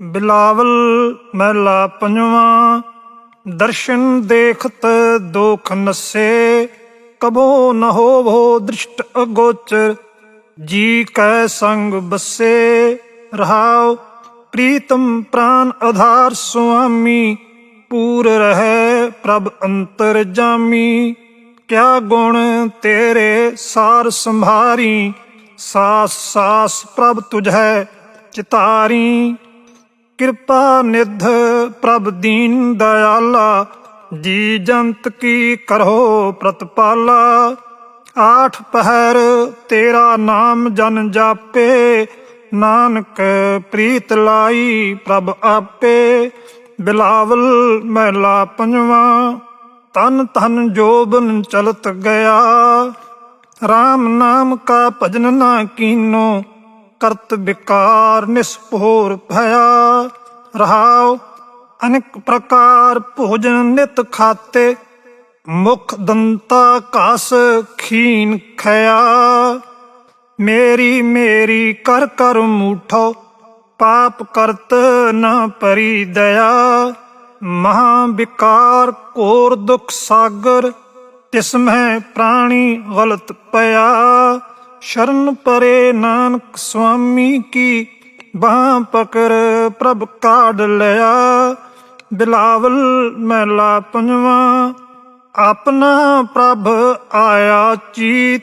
ਬਿਲਾਵਲ ਮਹਿਲਾ ਪੰਜਵਾਂ, ਦਰਸ਼ਨ ਦੇਖਤ ਦੋਖ ਨਸੇ, ਕਬੋ ਨ ਹੋਵੋ ਦ੍ਰਿਸ਼ਟ ਅਗੋਚਰ, ਜੀ ਕੈ ਸੰਗ ਬਸੇ, ਰਹਾਉ ਪ੍ਰੀਤਮ ਪ੍ਰਾਨ ਆਧਾਰ ਸੁਆਮੀ, ਪੂਰ ਰਹਿ ਪ੍ਰਭ ਅੰਤਰ ਜਾਮੀ, ਕਿਆ ਗੁਣ ਤੇਰੇ ਸਾਰ ਸੰਭਾਰੀ, ਸਾਸ ਸਾਸ ਪ੍ਰਭ ਤੁਝੈ ਚਿਤਾਰੀ। ਕਿਰਪਾ ਨਿਧ ਪ੍ਰਭ ਦੀਨ ਦਇਆਲਾ, ਜੀ ਜੰਤ ਕੀ ਕਰੋ ਪ੍ਰਤਪਾਲਾ। ਆਠ ਪਹਿਰ ਤੇਰਾ ਨਾਮ ਜਨ ਜਾਪੇ, ਨਾਨਕ ਪ੍ਰੀਤ ਲਾਈ ਪ੍ਰਭ ਆਪੇ। ਬਿਲਾਵਲ ਮਹਿਲਾ ਪੰਜਵਾਂ, ਤਨ ਤਨ ਜੋਬਨ ਚਲਤ ਗਿਆ। RAM ਨਾਮ ਕਾ ਭਜਨ ਨਾ ਕੀਨੋ ਕਰਤ ਵਿਕਾਰ ਨਿਸਪੋਰ ਭਇਆ। ਰਹਾਉ ਅਨੇਕ ਪ੍ਰਕਾਰ ਭੋਜਨ ਨਿਤ ਖਾਤੇ। ਮੁਖ ਦੰਤਾ ਕਾਸ ਖੀਨ ਖਿਆ ਮੇਰੀ ਮੇਰੀ ਕਰ ਕਰ ਮੂਠੋ, ਪਾਪ ਕਰਤ ਨਾ ਪਰੀ ਦਇਆ। ਮਹਾ ਵਿਕਾਰ ਘੋਰ ਦੁਖ ਸਾਗਰ, ਤਿਸ ਮੈਂ ਪ੍ਰਾਣੀ ਗਲਤ ਪਿਆ। ਸ਼ਰਨ ਪਰੇ ਨਾਨਕ ਸੁਆਮੀ ਕੀ ਬਾਹ ਪਕੜ ਪ੍ਰਭ ਕਾਢ ਲਿਆ। ਬਿਲਾਵਲ ਮਹਿਲਾ ਪੰਜਵਾਂ, ਆਪਣਾ ਪ੍ਰਭ ਆਇਆ ਚੀਤ।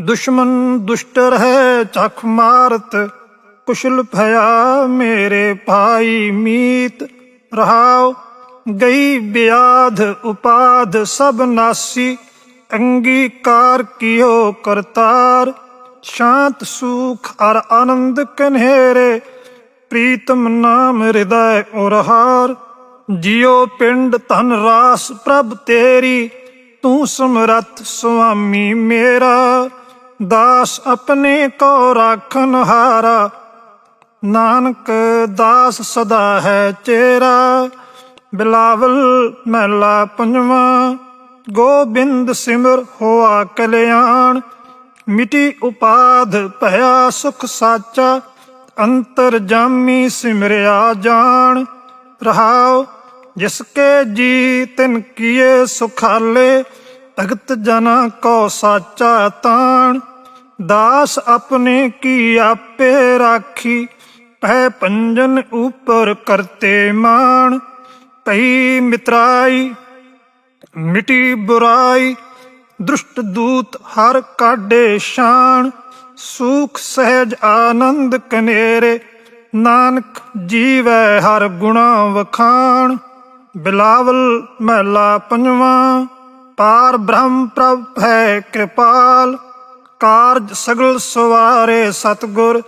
ਦੁਸ਼ਮਨ ਦੁਸ਼ਟ ਰਹਿ ਚਖ ਮਾਰਤ, ਕੁਸ਼ਲ ਭਇਆ ਮੇਰੇ ਭਾਈ ਮੀਤ। ਰਹਾਉ ਗਈ ਬਿਆਧ ਉਪਾਧ ਸਭ ਨਾਸੀ ਅੰਗੀਕਾਰ ਕੀਓ ਕਰਤਾਰ। ਸ਼ਾਂਤ, ਸੁਖ ਅਰ ਆਨੰਦ ਕਨੇਰੇ ਪ੍ਰੀਤਮ ਨਾਮ ਹਿਰਦੈ ਔਰ ਹਾਰ ਜਿਉ ਪਿੰਡ ਧਨ ਰਾਸ ਪ੍ਰਭ ਤੇਰੀ, ਤੂੰ ਸਮਰੱਥ ਸੁਆਮੀ ਮੇਰਾ। ਦਾਸ ਆਪਣੇ ਕੋ ਰਾਖਨ ਹਾਰਾ, ਨਾਨਕ ਦਾਸ ਸਦਾ ਹੈ ਚੇਰਾ। ਬਿਲਾਵਲ ਮਹਿਲਾ ਪੰਜਵਾਂ ਗੋਬਿੰਦ ਸਿਮਰ ਹੋਆ ਕਲਿਆਣ, ਮਿਟੀ ਉਪਾਧ ਭਇਆ ਸੁਖ ਸਾਚਾ, ਅੰਤਰ ਜਾਮੀ ਸਿਮਰਿਆ ਜਾਣ। ਰਹਾਉ, ਜਿਸ ਕੇ ਜੀ ਤਿਨ ਕੀਏ ਸੁਖਾਲੇ, ਭਗਤ ਜਨਾ ਕੋ ਸਾਚਾ ਤਾਣ। ਦਾਸ ਆਪਣੇ ਕੀ ਆਪੇ ਰਾਖੀ ਪਹਿ ਪੰਜਨ ਉਪਰ ਕਰਤੇ ਮਾਣ। ਪਈ ਮਿਤਰਾਈ ਮਿਟੀ ਬੁਰਾਈ ਦੁਸ਼ਟ ਦੂਤ ਹਰ ਕਾਢੇ ਸ਼ਾਨ, ਸੁਖ ਸਹਿਜ ਆਨੰਦ ਕਨੇਰੇ, ਨਾਨਕ ਜੀਵੈ ਹਰ ਗੁਣਾ ਵਖਾਣ। ਬਿਲਾਵਲ ਮਹਿਲਾ ਪੰਜਵਾਂ, ਪਾਰ ਬ੍ਰਹਮ ਪ੍ਰਭ ਹੈ ਕਿਰਪਾਲ। ਕਾਰਜ ਸਗਲ ਸਵਾਰੇ ਸਤਗੁਰ,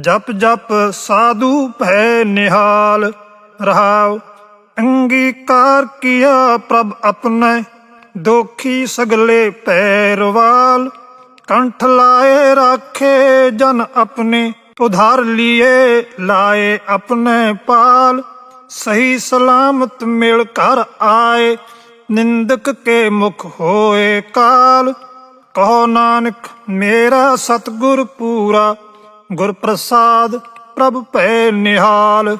ਜਪ ਜਪ ਸਾਧੂ ਭੈ ਨਿਹਾਲ। ਰਹਾਉ ਅੰਗੀਕਾਰ ਕੀਆ ਪ੍ਰਭ ਆਪਣੇ, ਦੋਖੀ ਸਗਲੇ ਪੈਰਵਾਲ। ਕੰਠ ਲਾਏ ਰਾਖੇ ਜਨ ਆਪਣੇ, ਉਧਾਰ ਲੀਏ ਲਾਏ ਆਪਣੇ ਪਾਲ। ਸਹੀ ਸਲਾਮਤ ਮਿਲ ਕਰ ਆਏ, ਨਿੰਦਕ ਕੇ ਮੁਖ ਹੋਏ ਕਾਲ। ਕਹੋ ਨਾਨਕ, ਮੇਰਾ ਸਤਗੁਰ ਪੂਰਾ ਗੁਰ ਪ੍ਰਸਾਦ ਪ੍ਰਭ ਪੈ ਨਿਹਾਲ।